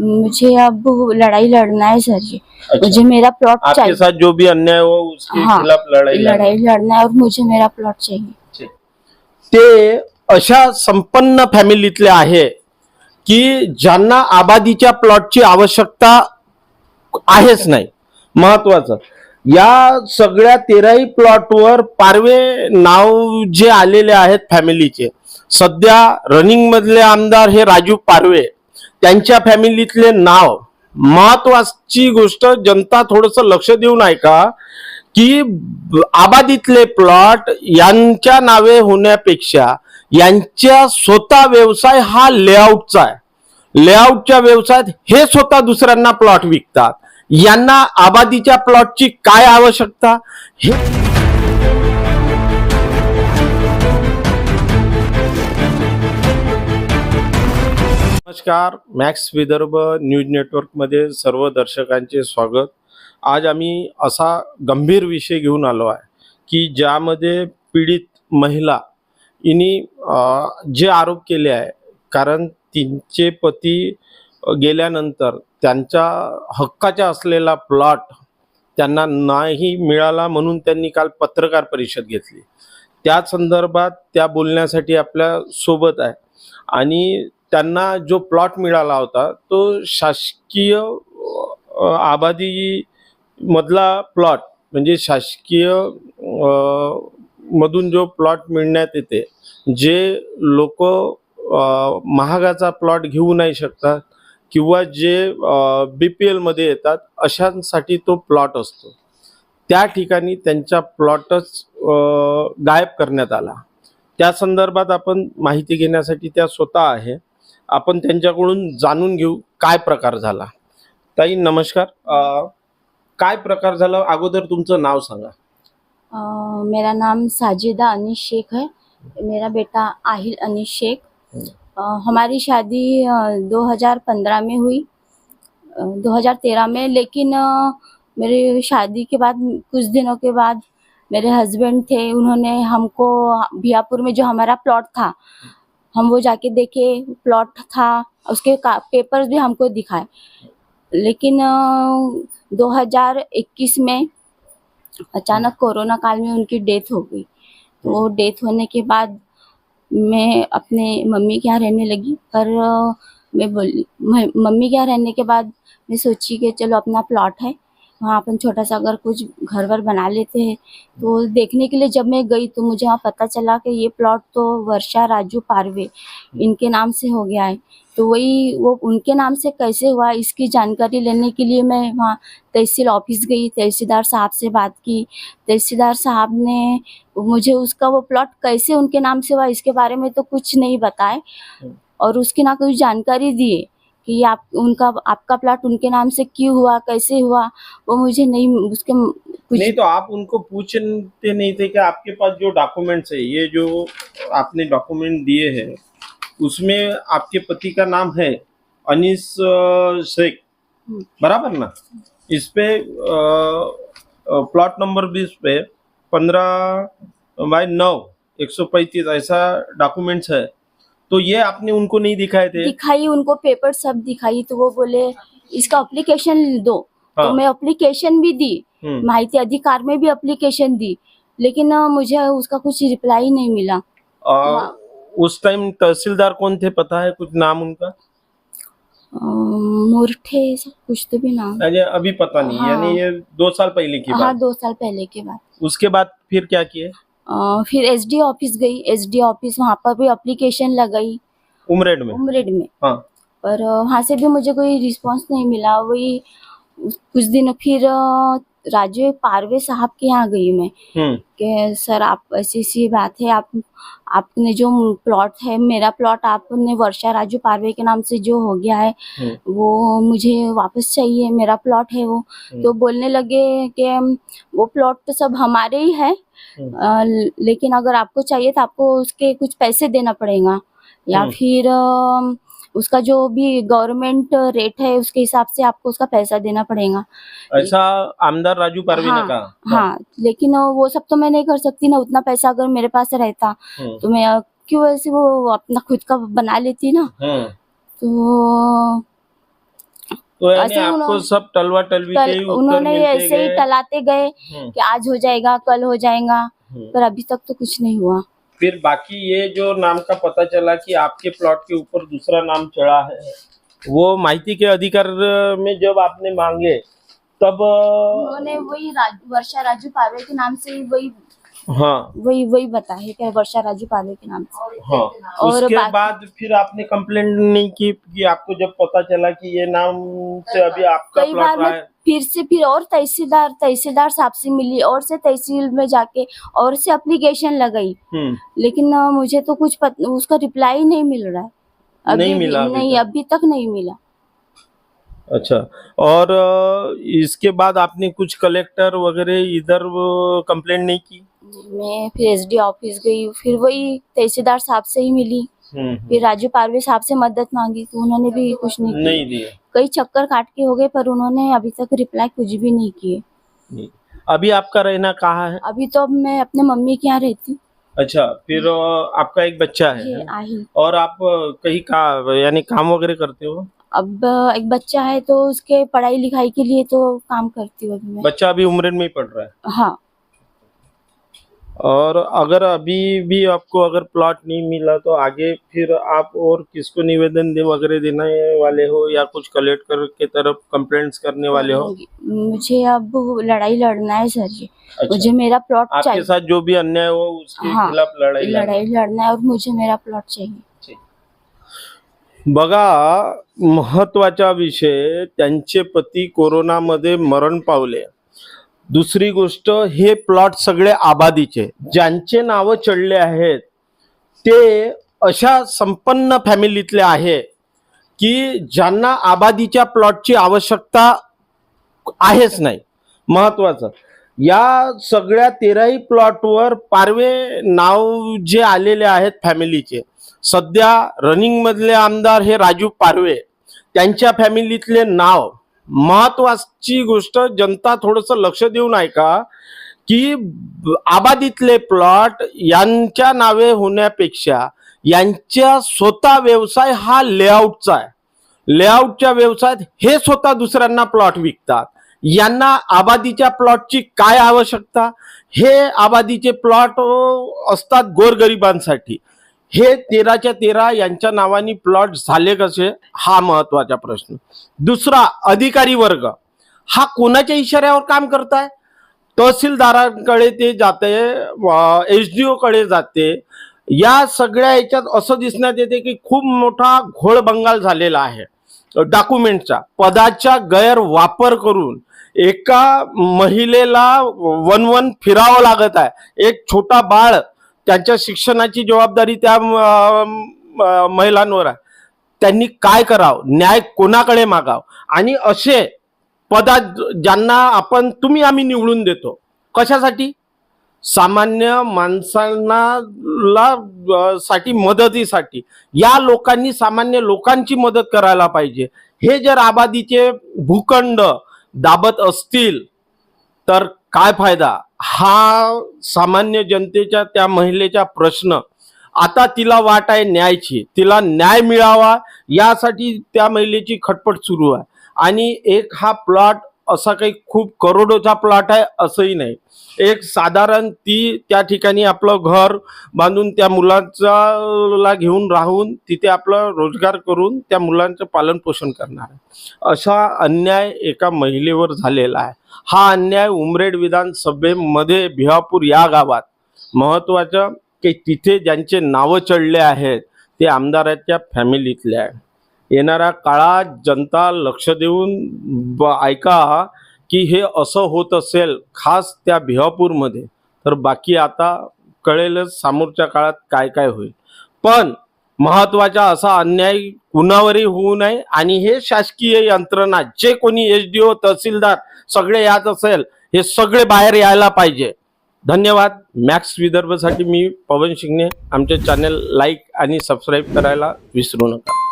मुझे अब लड़ाई लड़ना है सर जी। अच्छा। मुझे मेरा प्लॉट आपके चाहिए। साथ जो भी अन्याय हो उसके हाँ, खिलाफ लड़ाई. लड़ाई लड़ना है और मुझे मेरा प्लॉट चाहिए। ते अशा संपन्न फॅमिलीतले आहे की ज्यांना आबादीच्या प्लॉटची आवश्यकता आहेच नाही. महत्वाचं. या सगळ्या तेराही प्लॉटवर पारवे नाव जे आलेले आहेत फॅमिलीचे सध्या रनिंग मधले आमदार हे राजू पारवे. त्यांच्या फॅमिलीतले नाव. महत्वाची गोष्ट जनता थोडस लक्ष देऊन ऐका की आबादीतले प्लॉट यांच्या नावे होण्यापेक्षा यांच्या स्वतः व्यवसाय हा लेआउटचा आहे. लेआउटच्या व्यवसायात हे स्वतः दुसऱ्यांना प्लॉट विकतात. यांना आबादीच्या प्लॉटची काय आवश्यकता? हे नमस्कार. मॅक्स विदर्भ न्यूज नेटवर्कमध्ये सर्व दर्शकांचे स्वागत. आज आम्ही असा गंभीर विषय घेऊन आलो आहे की ज्यामध्ये पीडित महिला हिने जे आरोप केले आहे कारण तिचे पती गेल्यानंतर त्यांच्या हक्काचा असलेला प्लॉट त्यांना नाही मिळाला म्हणून त्यांनी काल पत्रकार परिषद घेतली. त्या संदर्भात त्या बोलण्यासाठी आपल्यासोबत आहे. आणि त्यांना जो प्लॉट मिळाला होता तो शासकीय आबादी मधला प्लॉट म्हणजे शासकीय मधून जो प्लॉट मिळण्यात येते जे लोक महागाचा प्लॉट घेऊ नाही शकतात किंवा जे बी पी एलमध्ये येतात अशांसाठी तो प्लॉट असतो. त्या ठिकाणी त्यांचा प्लॉटच गायब करण्यात आला. त्या संदर्भात आपण माहिती घेण्यासाठी त्या स्वतः आहे. आपण त्यांच्याकडून जाणून घेऊ काय प्रकार झाला. ताई नमस्कार. अ, काय प्रकार झाला? अगोदर तुमचं नाव सांगा. अ, मेरा नाम साजिदा अनीस शेख है. मेरा बेटा आहिल अनीस शेख. अ, हमारी शादी अ, 2015 में हुई। अ, 2013 में लेकिन अ, मेरी शादी के बाद कुछ दिनों के बाद मेरे हस्बैंड थे। उन्होंने हमको भियापुर में जो हमारा प्लॉट था हम वो जाके देखे प्लॉट था उसके पेपर्स भी हमको दिखाए। लेकिन अ, 2021 में अचानक कोरोना काल में उनकी डेथ हो गई। तो डेथ होने के बाद मैं अपने मम्मी के यहाँ रहने लगी। पर मैं बोली मम्मी के यहाँ रहने के बाद मैं सोची कि चलो अपना प्लॉट है। वहाँ अपन छोटा सा अगर कुछ घर वर बना लेते हैं तो देखने के लिए जब मैं गई तो मुझे वहाँ पता चला कि ये प्लॉट तो वर्षा राजू पारवे इनके नाम से हो गया है। तो वही वो उनके नाम से कैसे हुआ इसकी जानकारी लेने के लिए मैं वहाँ तहसील ऑफ़िस गई तहसीलदार साहब से बात की। तहसीलदार साहब ने मुझे उसका वो प्लॉट कैसे उनके नाम से हुआ इसके बारे में तो कुछ नहीं बताए और उसकी ना कोई जानकारी दिए। कि आप, उनका, आपका प्लॉट उनके नाम से क्यों हुआ, कैसे हुआ, वो मुझे नहीं, उसके कुछ नहीं तो आप उनको पूछते नहीं थे कि आपके पास जो डॉक्यूमेंट्स है, ये जो आपने डॉक्यूमेंट दिए हैं, उसमें आपके पति का नाम है, अनिस शेख। बराबर ना इस पे प्लॉट नंबर बीस पे, पंद्रह बाय नौ, एक सौ पैंतीस ऐसा डॉक्यूमेंट्स है तो ये आपने उनको नहीं दिखाए थे? दिखाई उनको पेपर सब दिखाई तो वो बोले इसका अप्लीकेशन दो। हाँ। तो मैं अप्लीकेशन भी दी हम्म। माहिती अधिकार में भी अप्लीकेशन दी लेकिन मुझे उसका कुछ रिप्लाई नहीं मिला। अ, उस टाइम तहसीलदार कौन थे पता है कुछ नाम उनका? मुरठे कुछ तो भी नाम। अभी पता नहीं हाँ। यानी ये दो साल पहले की हाँ बात। दो साल पहले के बाद उसके बाद फिर क्या किए? अ, फिर एसडी ऑफ़िस गई। एसडी ऑफ़िस वहाँ पर भी अप्लीकेशन लगाई। उमरेड में? उमरेड में। हाँ। पर वहाँ से भी मुझे कोई रिस्पांस नहीं मिला। वही कुछ दिन फिर राजू पारवे साहब के यहाँ गई मैं हम्म कि सर आप ऐसी ऐसी बात है आप आपने जो प्लॉट है मेरा प्लॉट आपने वर्षा राजू पारवे के नाम से जो हो गया है हम्म वो मुझे वापस चाहिए मेरा प्लॉट है वो हम्म। तो बोलने लगे कि वो प्लॉट तो सब हमारे ही है। अ, लेकिन अगर आपको चाहिए तो आपको उसके कुछ पैसे देना पड़ेगा या। फिर अ, उसका जो भी गवर्नमेंट रेट है उसके हिसाब से आपको उसका पैसा देना पड़ेगा। ऐसा आमदार राजू पारवी ने हाँ, कहा? हाँ लेकिन वो सब तो मैं नहीं कर सकती ना उतना पैसा अगर मेरे पास रहता हम्म, तो मैं क्यों ऐसे वो अपना खुद का बना लेती ना? हम्म, तो तो ऐसे आपको सब टलवा टलवी उत्तर उन्होंने ऐसे ही टलाते गए हम्म, कि आज हो जाएगा कल हो जाएगा। पर अभी तक तो कुछ नहीं हुआ। फिर बाकी ये जो नाम का पता चला कि आपके प्लॉट के ऊपर दूसरा नाम चढ़ा है वो माहिती के अधिकार में जब आपने मांगे तब उन्होंने वही राज, वर्षा राजू पारवे के नाम से ही वही हाँ। वही वही बता है कि वर्षा राजू पारवे के नाम से? हाँ। और उसके बाद फिर आपने कंप्लेंट नहीं की कि आपको जब पता चला कि ये नाम से अभी आपका प्लॉट रहा है। फिर से फिर और तहसीलदार तहसीलदार साहब से मिली और से तहसील में जाके और से एप्लीकेशन लगाई। हम्म, लेकिन मुझे तो कुछ पत, उसका रिप्लाई नहीं मिल रहा है। अभी नहीं मिला अभी नहीं तक? अभी तक नहीं मिला। अच्छा और इसके बाद आपने कुछ कलेक्टर वगैरह इधर कंप्लेंट नहीं की? मैं फिर एसडी ऑफ़िस गई फिर वही तहसीलदार साहब से ही मिली। हम्म, फिर राजू पारवे साहब से मदद मांगी तो उन्होंने भी कुछ नहीं नहीं दिए कई चक्कर काट के हो गए पर उन्होंने अभी तक रिप्लाई कुछ भी नहीं किए। अभी आपका रहना कहाँ है? अभी तो अब मैं अपने मम्मी के यहाँ रहती हूँ। अच्छा फिर आपका एक बच्चा है और आप कहीं का यानी काम वगैरह करते हो? अब एक बच्चा है तो उसके पढ़ाई लिखाई के लिए तो काम करती हूँ बच्चा अभी उम्र में ही पढ़ रहा है? हाँ। और अगर अभी भी आपको अगर प्लॉट नहीं मिला तो आगे फिर आप और किसको निवेदन दे वगैरह देने वाले हो या कुछ कलेक्टर के तरफ कंप्लेंट्स करने वाले हो? मुझे अब लड़ाई लड़ना है सर जी। अच्छा। मुझे मेरा प्लॉट आपके साथ जो भी अन्याय हो उसके हाँ, खिलाफ लड़ाई लड़ना। लड़ाई लड़ना है और मुझे मेरा प्लॉट चाहिए। बघा महत्त्वाचा विषय त्यांचे पती कोरोनामध्ये मरण पावले. दुसरी गोष्ट हे प्लॉट सगळे आबादीचे. ज्यांचे नावं चढले आहेत ते अशा संपन्न फॅमिलीतले आहे की ज्यांना आबादीच्या प्लॉटची आवश्यकता आहेच नाही. महत्वाचं या सगळ्या तेराही प्लॉटवर पारवे नाव जे आलेले आहेत फॅमिलीचे सध्या रनिंगमधले आमदार हे राजू पारवे. त्यांच्या फॅमिलीतले नाव महत्वाची गोष्ट जनता थोडस लक्ष देऊन ऐका की आबादीतले प्लॉट यांच्या नावे होण्यापेक्षा यांच्या स्वतः व्यवसाय हा लेआउटचा आहे. लेआउटच्या व्यवसायात हे स्वतः दुसऱ्यांना प्लॉट विकतात. यांना आबादीच्या प्लॉटची काय आवश्यकता? हे आबादीचे प्लॉट असतात गोरगरिबांसाठी. हे तेराच्या तेरा यांच्या नावाने प्लॉट झाले कसे? हा महत्त्वाचा प्रश्न. दुसरा अधिकारी वर्ग. हा कोणाच्या इशाऱ्यावर काम करताय? तहसीलदारांकडे ते जाते एच डी ओकडे जाते. या सगळ्या याच्यात असं दिसण्यात येते की खूप मोठा घोळ बंगाल झालेला आहे. डॉक्युमेंटचा पदाचा गैरवापर करून एका महिलेला वन वन फिरावं लागत आहे. एक छोटा बाळ त्यांच्या शिक्षणाची जबाबदारी त्या महिलांवर आहे. त्यांनी काय करावं? न्याय कोणाकडे मागाव? आणि असे पदा ज्यांना आपण तुम्ही आम्ही निवडून देतो. कशासाठी? सामान्य माणसांना ला साठी मदतीसाठी. या लोकांनी सामान्य लोकांची मदत करायला पाहिजे. हे जर आबादीचे भूखंड दाबत असतील तर काय फायदा? हा सामान्य जनतेच्या त्या महिलेचा प्रश्न. आता तिला वाट आहे न्यायची. तिला न्याय मिळावा यासाठी त्या महिलेची खटपट सुरू आहे. आणि एक हा प्लॉट असा काही खूप करोडोचा प्लॉट आहे असंही नाही. एक साधारण ती त्या ठिकाणी आपलं घर बांधून त्या मुलांचा ला घेऊन राहून तिथे आपला रोजगार करून त्या मुलांचं पालनपोषण करणार आहे. असा अन्याय एका महिलेवर झालेला आहे. हा अन्याय उमरेड विधानसभेमध्ये भिवापूर या गावात महत्वाचं की तिथे ज्यांचे नावं चढले आहेत ते आमदाराच्या फॅमिलीतले आहे येणाऱ्या काळात जनता लक्ष देऊन ब- ऐका की हे असं होत असेल खास त्या भिवापूरमध्ये तर बाकी आता कळेलच समोरच्या काळात काय काय होईल. पण महत्त्वाचा असा अन्याय कुणावरही होऊ नये आणि हे शासकीय यंत्रणा जे कोणी एच डी ओ तहसीलदार सगळे यात असेल हे सगळे बाहेर यायला पाहिजे. धन्यवाद. मॅक्स विदर्भसाठी मी पवन शिंगणे. आमचे चॅनल लाईक आणि सबस्क्राईब करायला विसरू नका.